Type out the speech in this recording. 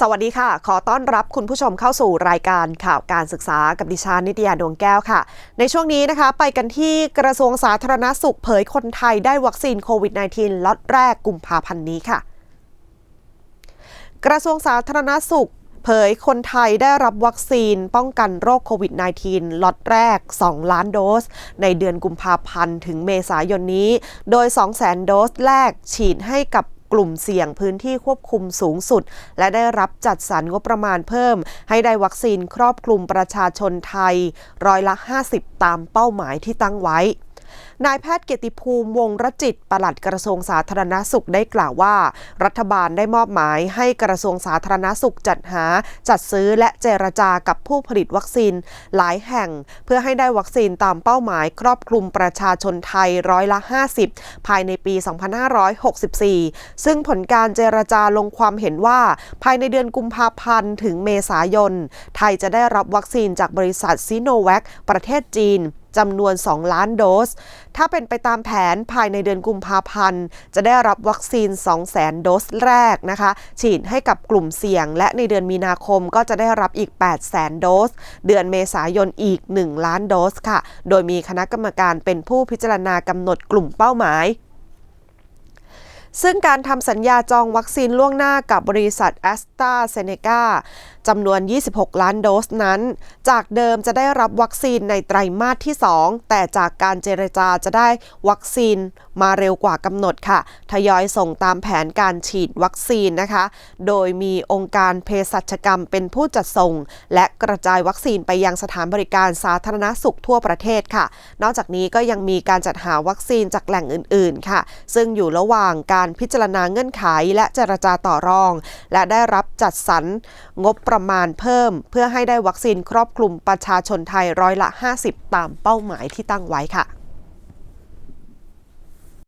สวัสดีค่ะ ขอต้อนรับคุณผู้ชมเข้าสู่รายการข่าวการศึกษากับดิฉันนิตยาดวงแก้วค่ะ ในช่วงนี้นะคะ ไปกันที่กระทรวงสาธารณสุขเผยคนไทยได้วัคซีนโควิด -19 ล็อตแรกกุมภาพันธ์นี้ค่ะ กระทรวงสาธารณสุขเผยคนไทยได้รับวัคซีนป้องกันโรคโควิด -19 ล็อตแรก 2 ล้านโดส ในเดือนกุมภาพันธ์ถึงเมษายนนี้ โดย 200,000 โดสแรกฉีดให้กับ กลุ่มเสี่ยงพื้นที่ควบคุมสูงสุด และได้รับจัดสรรงบประมาณเพิ่ม ให้ได้วัคซีนครอบคลุมประชาชนไทย ร้อยละ 50 ตามเป้าหมายที่ตั้งไว้ นายแพทย์เกียรติภูมิวงรจิตปลัดกระทรวงสาธารณสุขได้กล่าวว่า รัฐบาลได้มอบหมายให้กระทรวงสาธารณสุขจัดหา จัดซื้อและเจรจากับผู้ผลิตวัคซีนหลายแห่ง เพื่อให้ได้วัคซีนตามเป้าหมาย ครอบคลุมประชาชนไทยร้อยละ 50 ภายในปี 2564 ซึ่งผลการเจรจาลงความเห็นว่า ภายในเดือนกุมภาพันธ์ถึงเมษายน ไทยจะได้รับวัคซีนจากบริษัทซิโนแวคประเทศจีน จำนวน 2 ล้านโดส ถ้าเป็นไปตามแผนภายในเดือนกุมภาพันธ์ จะได้รับวัคซีน 200,000 โดสแรกนะคะ ฉีดให้กับกลุ่มเสี่ยง และในเดือนมีนาคมก็จะได้รับอีก 800,000 โดส เดือนเมษายนอีก 1 ล้านโดสค่ะ โดยมีคณะกรรมการเป็นผู้พิจารณากำหนดกลุ่มเป้าหมายซึ่งการทำสัญญาจองวัคซีนล่วงหน้ากับบริษัทแอสตราเซเนกา จำนวน 26 ล้านโดสนั้น จากเดิมจะได้รับวัคซีนในไตรมาสที่ 2 แต่จากการเจรจาจะได้วัคซีนมาเร็วกว่ากำหนดค่ะ ทยอยส่งตามแผนการฉีดวัคซีนนะคะ โดยมีองค์การเภสัชกรรมเป็นผู้จัดส่ง และกระจายวัคซีนไปยังสถานบริการสาธารณสุขทั่วประเทศค่ะ นอกจากนี้ก็ยังมีการจัดหาวัคซีนจากแหล่งอื่น ๆ ค่ะ ซึ่งอยู่ระหว่างการพิจารณาเงื่อนไขและเจรจาต่อรอง และได้รับจัดสรรงบประมาณเพิ่ม เพื่อให้ได้วัคซีนครอบคลุมประชาชนไทยร้อยละ 50 ตามเป้าหมายที่ตั้งไว้ค่ะ